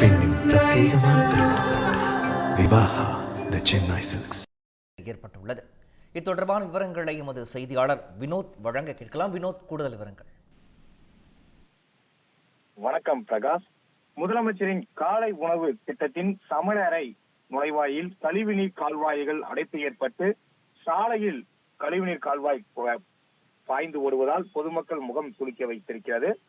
பெண்ணின் பிரத்யேகமான திருமணம் விவாஹா த சென்னை சில்க்ஸ். ஏற்பட்டுள்ளது. இது தொடர்பான விவரங்களை எமது செய்தியாளர் வினோத் வழங்க கேட்கலாம். வினோத் கூடுதல் விவரங்கள். வணக்கம் பிரகாஷ். முதலமைச்சரின் காலை உணவு திட்டத்தின் சமையலறை நுழைவாயில் கழிவுநீர் கால்வாய்கள் அடைப்பு ஏற்பட்டு சாலையில் கழிவுநீர் கால்வாய் ப- பாய்ந்து ஓடுவதால் பொதுமக்கள் முகம் சுளிக்க வைத்திருக்கிறது.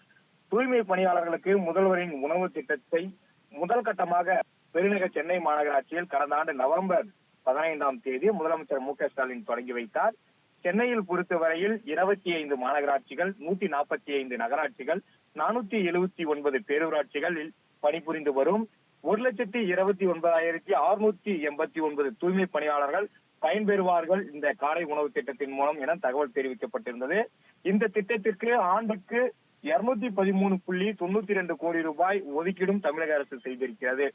தூய்மை பணியாளர்களுக்கு முதல்வரின் உணவு திட்டத்தை முதல் கட்டமாக பெருநகர் சென்னை மாநகராட்சியில் கடந்த ஆண்டு நவம்பர் பதினைந்தாம் தேதி முதலமைச்சர் மு ஸ்டாலின் தொடங்கி வைத்தார். சென்னையில் பொறுத்தவரையில் இருபத்தி ஐந்து மாநகராட்சிகள் நூத்தி நாற்பத்தி ஐந்து நகராட்சிகள் நானூத்தி எழுபத்தி ஒன்பது பேரூராட்சிகளில் பணிபுரிந்து வரும். ஒரு லட்சத்தி இருபத்தி ஒன்பதாயிரத்தி அறுநூத்தி எண்பத்தி ஒன்பது தூய்மை பணியாளர்கள் பயன்பெறுவார்கள் இந்த காலை உணவு திட்டத்தின் மூலம் என தகவல் தெரிவிக்கப்பட்டிருந்தது. இந்த திட்டத்திற்கு ஆண்டுக்கு இருநூத்தி பதிமூணு புள்ளி தொண்ணூத்தி ரெண்டு கோடி ரூபாய் ஒதுக்கீடும் தமிழக அரசு செய்திருக்கிறது.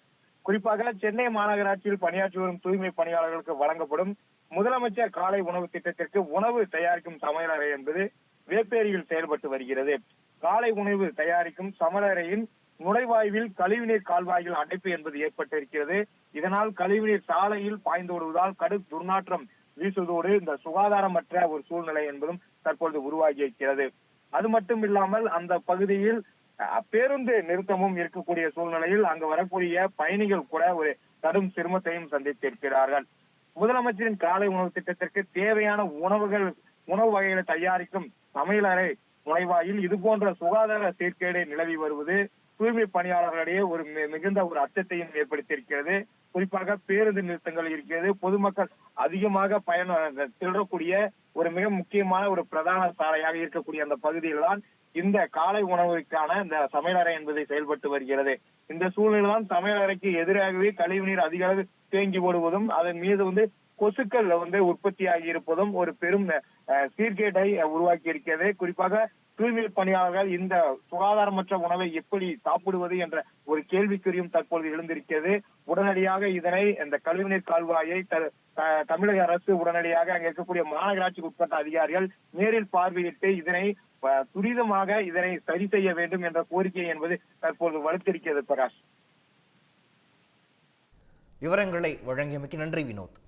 குறிப்பாக சென்னை மாநகராட்சியில் பணியாற்றி வரும் தூய்மை பணியாளர்களுக்கு வழங்கப்படும் முதலமைச்சர் காலை உணவு திட்டத்திற்கு உணவு தயாரிக்கும் சமையலறை என்பது வேப்பேரியில் செயல்பட்டு வருகிறது. காலை உணவு தயாரிக்கும் சமையலறையின் நுழைவாயுவில் கழிவுநீர் கால்வாய்கள் அடைப்பு என்பது ஏற்பட்டிருக்கிறது. இதனால் கழிவுநீர் சாலையில் பாய்ந்தோடுவதால் கடும் துர்நாற்றம் வீசுவதோடு இந்த சுகாதாரமற்ற ஒரு சூழ்நிலை என்பதும் தற்பொழுது உருவாகி இருக்கிறது. அது மட்டும் இல்லாமல் அந்த பகுதியில் பேருந்து நிறுத்தமும் இருக்கக்கூடிய சூழ்நிலையில் அங்கு வரக்கூடிய பயணிகள் கூட ஒரு கடும் சிரமத்தையும் சந்தித்திருக்கிறார்கள். முதலமைச்சரின் காலை உணவு திட்டத்திற்கு தேவையான உணவுகள் உணவு வகைகளை தயாரிக்கும் சமையலறை நுழைவாயில் இது போன்ற சுகாதார சீர்கேடு நிலவி வருவது தூய்மை பணியாளர்களிடையே ஒரு மிகுந்த ஒரு அச்சத்தையும் ஏற்படுத்தியிருக்கிறது. குறிப்பாக பேருந்து நிறுத்தங்கள் இருக்கிறது. பொதுமக்கள் அதிகமாக பயண செல்லக்கூடிய ஒரு மிக முக்கியமான ஒரு பிரதான சாலையாக இருக்கக்கூடிய அந்த பகுதியில் தான் இந்த காலை உணவுக்கான இந்த சமையலறை என்பது செயல்பட்டு வருகிறது. இந்த சூழ்நிலை தான் சமையலறைக்கு எதிராகவே கழிவுநீர் அதிக அளவு தேங்கி ஓடுவதும் அதன் மீது வந்து கொசுக்கள் வந்து உற்பத்தியாகி இருப்பதும் ஒரு பெரும் சீர்கேட்டை உருவாக்கி இருக்கிறது குறிப்பாக தூய்மை பணியாளர்கள் இந்த சுகாதாரமற்ற உணவை எப்படி சாப்பிடுவது என்ற ஒரு கேள்விக்குறியும் தற்பொழுது எழுந்திருக்கிறது. உடனடியாக இதனை இந்த கழிவுநீர் கால்வாயை தமிழக அரசு உடனடியாக அங்க இருக்கக்கூடிய மாநகராட்சிக்கு உட்பட்ட அதிகாரிகள் நேரில் பார்வையிட்டு இதனை துரிதமாக இதனை சரி செய்ய வேண்டும் என்ற கோரிக்கை என்பது தற்பொழுது வலுத்திருக்கிறது பிரகாஷ். விவரங்களை வழங்கியமைக்கு நன்றி வினோத்.